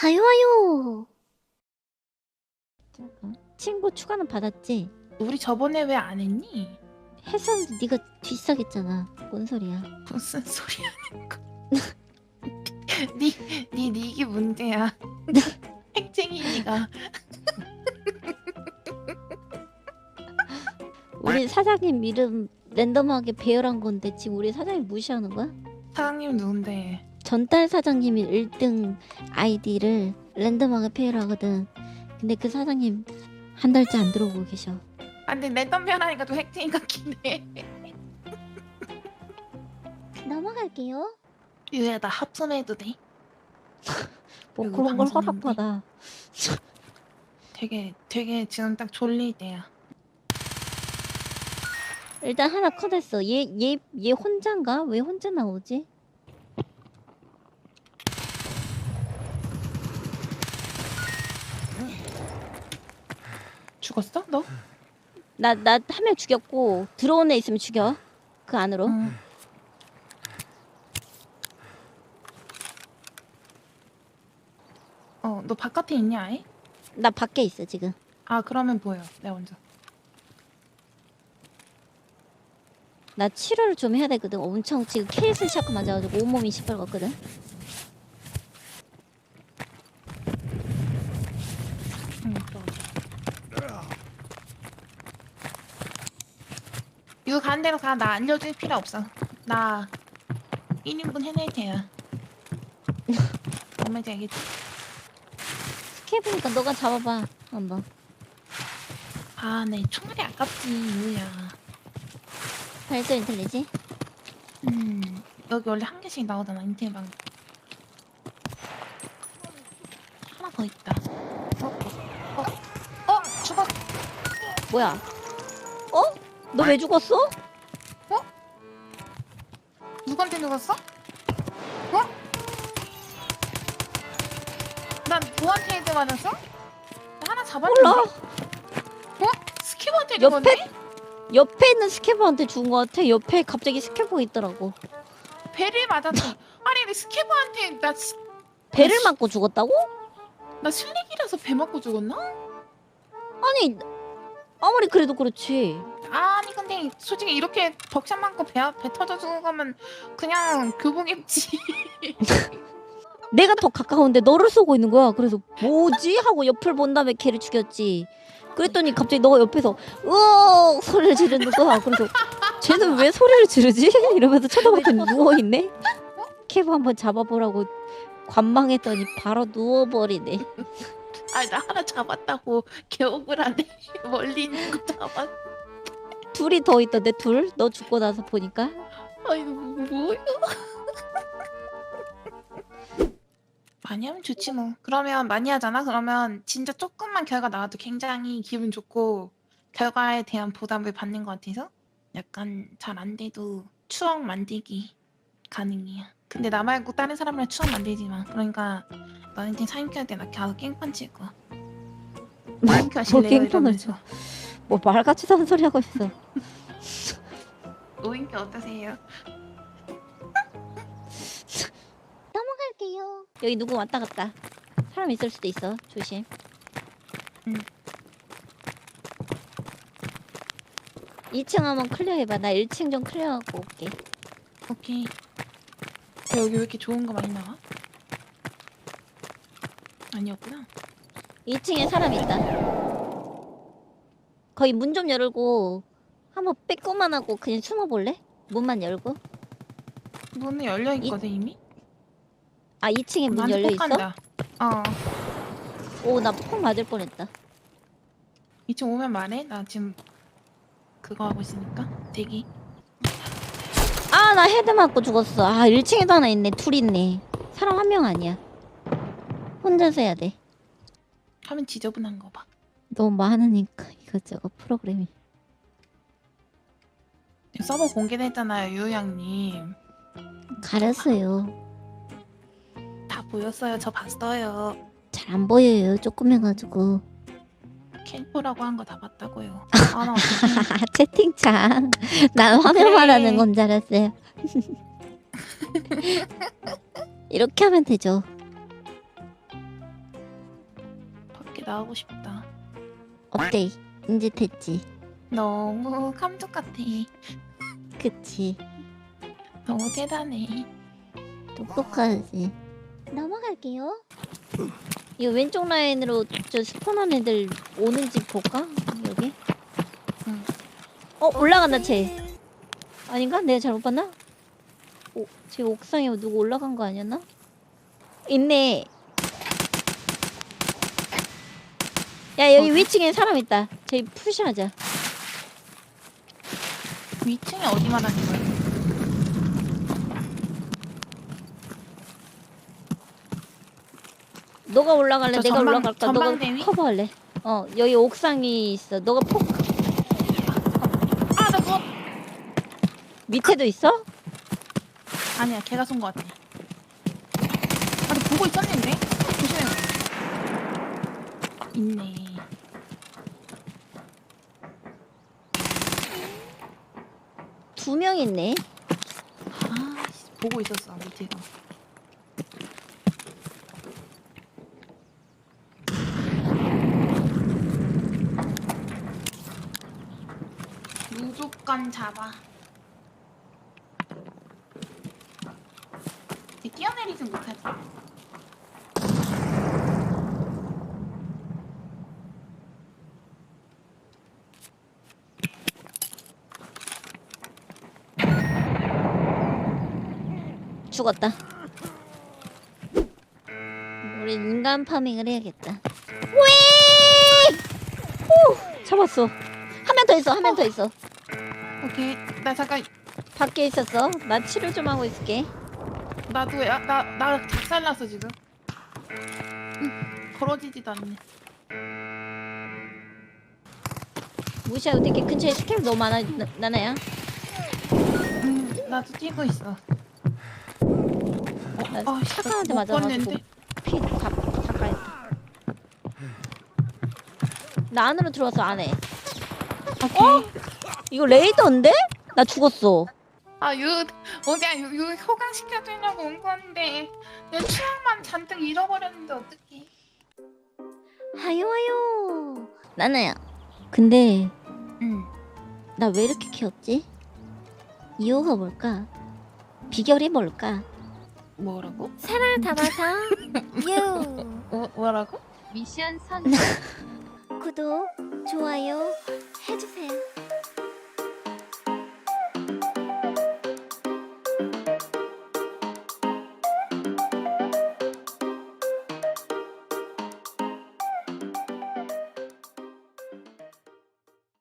하요 하요. 잠깐. 친구 추가는 받았지? 우리 저번에 왜 안 했니? 했었는데 네가 뒷사겠잖아. 뭔 소리야? 무슨 소리 하는 거? 니, 니, 니 이게 문제야. 핵쟁이 니가. 우리 사장님 이름 랜덤하게 배열한 건데 지금 우리 사장님 무시하는 거야? 사장님 누군데? 전달 사장님이 1등 아이디를 랜덤하게 배열하거든. 근데 그 사장님 한 달째 안 들어오고 계셔. 아 근데 랜덤 변하니까 또 핵쟁이 같긴 해. 넘어갈게요. 유야 나 합성해도 돼? 뭐 이거 그런 걸 방송인데? 허락받아. 되게 되게 지금 딱 졸릴 때야. 일단 하나 컷했어. 얘 얘 얘 혼자인가? 왜 혼자 나오지? 죽었어? 너? 나 나 한 명 죽였고 들어온 애 있으면 죽여. 그 안으로. 응. 어, 너 바깥에 있냐, 아예? 나 밖에 있어 지금. 아, 그러면 보여. 내가 먼저. 나 치료를 좀 해야 되거든. 엄청 지금 케이스 샤크 맞아가지고 온몸이 시뻘겋거든. 응, 또. 이거 가는 대로 가. 나 알려줄 필요 없어. 나 1인분 해낼 테야. 뭔 말인지 알겠지? 스케 보니까 너가 잡아봐 한번. 아, 네. 총알이 아깝지, 유야. 발소리 들리지? 음, 여기 원래 한 개씩 나오잖아, 인테방. 하나 더 있다. 어? 어? 어? 죽었... 뭐야? 어? 너왜 죽었어? 누구한테 죽었어? 어? 난 헤드 맞았어? 나 하나 잡았는데? 몰라. 어? 스키브한테 옆에 죽었네? 옆에 있는 스케버한테 죽은 것 같아. 옆에 갑자기 스케버가 있더라고. 배를 맞았지. 아니 근데 스키브한테 나, 시- 배를 맞고 죽었다고? 나 슬릭이라서 배 맞고 죽었나? 아니 아무리 그래도 그렇지. 아니 근데 솔직히 이렇게 벅샷 맞고 배, 배 터져 죽으면 그냥 교복 입지. 내가 더 가까운데 너를 쏘고 있는 거야. 그래서 뭐지 하고 옆을 본 다음에 걔를 죽였지. 그랬더니 갑자기 너가 옆에서 으어 소리를 지르는 거야. 그래서 쟤는 왜 소리를 지르지? 이러면서 쳐다봤더니 누워 있네. 캐브 한번 잡아보라고 관망했더니 바로 누워버리네. 아니 나 하나 잡았다고 개 억울하네. 멀리 있는 거 잡았. 둘이 더 있던데 둘? 너 죽고 나서 보니까 아이 뭐야? 많이 하면 좋지 뭐. 그러면 많이 하잖아. 그러면 진짜 조금만 결과 나와도 굉장히 기분 좋고 결과에 대한 보답을 받는 것 같아서 약간 잘 안 돼도 추억 만들기 가능해요. 근데 나 말고 다른 사람이랑 추억 만들지 마. 그러니까 너한테 사인큐할 때나 가서 깽판 칠 거야. 사인큐 하실래요? 뭐 깽판을 이러면서. 뭐 말 같지도 않은 소리 하고 있어. 노인큐 어떠세요? 넘어갈게요. 여기 누구 왔다 갔다. 사람 있을 수도 있어. 조심. 응. 2층 한번 클리어 해봐. 나 1층 좀 클리어하고 올게. 오케이. 야, 여기 왜 이렇게 좋은 거 많이 나와? 아니었구나. 2층에 사람 있다. 거기 문좀 열고 한번 빼고만 하고 그냥 숨어볼래? 문만 열고. 문은 열려 있거든 이미. 아 2층에 문 나한테 열려 폭 있어? 간다. 어. 오 나 폭 맞을 뻔했다. 이쪽 오면 말해. 나 지금 그거 하고 있으니까 대기. 아나 헤드 맞고 죽었어. 아 1층에도 하나 있네. 둘 있네. 사람 한 명 아니야. 혼자서 해야 돼. 화면 지저분한 거 봐. 너무 많으니까 이것저것 프로그램이. 서버 공개됐잖아요, 유양님. 가렸어요. 다 보였어요. 저 봤어요. 잘 안 보여요. 조금 해가지고. 캠프라고 한 거 다 봤다고요. 아, 나 어떡해. 채팅창. 난 화면 그래. 말하는 건 줄 알았어요. 이렇게 하면 되죠. 나오고 싶다. 어때? 이제 됐지. 너무 감쪽 같아. 그치. 너무 대단해. 똑똑하지. 넘어갈게요. 이거 왼쪽 라인으로 저 스폰한 애들 오는지 볼까? 여기. 응. 어 올라간다 쟤. 아닌가? 내가 잘못 봤나? 오, 쟤 옥상에 누구 올라간 거 아니었나? 있네. 야 여기 어디? 위층에 사람 있다. 쟤 푸시하자. 위층에 어디 말하는 거야? 너가 올라갈래? 저 내가 전방- 올라갈까? 너가 전방대위? 커버할래? 어 여기 옥상이 있어. 너가 폭 아, 나 그거 밑에도 있어? 아니야. 걔가 쏜 거 같아. 아, 나 보고 있었는데. 조심해. 있네. 두 명 있네. 아, 씨, 보고 있었어. 밑에서. 무조건 잡아. 얘 뛰어내리진 못하지. 죽었다. 우리 인간 파밍을 해야겠다. 왜? 오, 잡았어. 한 명 더 있어. 한 명 더 있어. 오케이. 나 잠깐 밖에 있었어. 나 치료 좀 하고 있을게. 나도 야, 나, 나 작살났어 지금. 걸어지지도 않네. 무시하고 되게 근처에 스킬 너무 많아 나, 나나야. 음, 나도 뛰고 있어. 어, 나 아, 못 맞아가지고 봤는데. 피다 다가했다. 나 안으로 들어와서 안 해. 오케이. 이거 레이더인데? 나 죽었어. 아, 유, 어디야, 유, 유 호강 시켜주려고 온 건데. 내 취향만 잔뜩 잃어버렸는데 어떡해. 하요 하요. 나나야. 근데 응. 나 왜 이렇게 귀엽지? 이유가 뭘까? 비결이 뭘까? 뭐라고? 살아 담아서 유 뭐, 뭐라고? 미션 선 구독 좋아요 해주세요.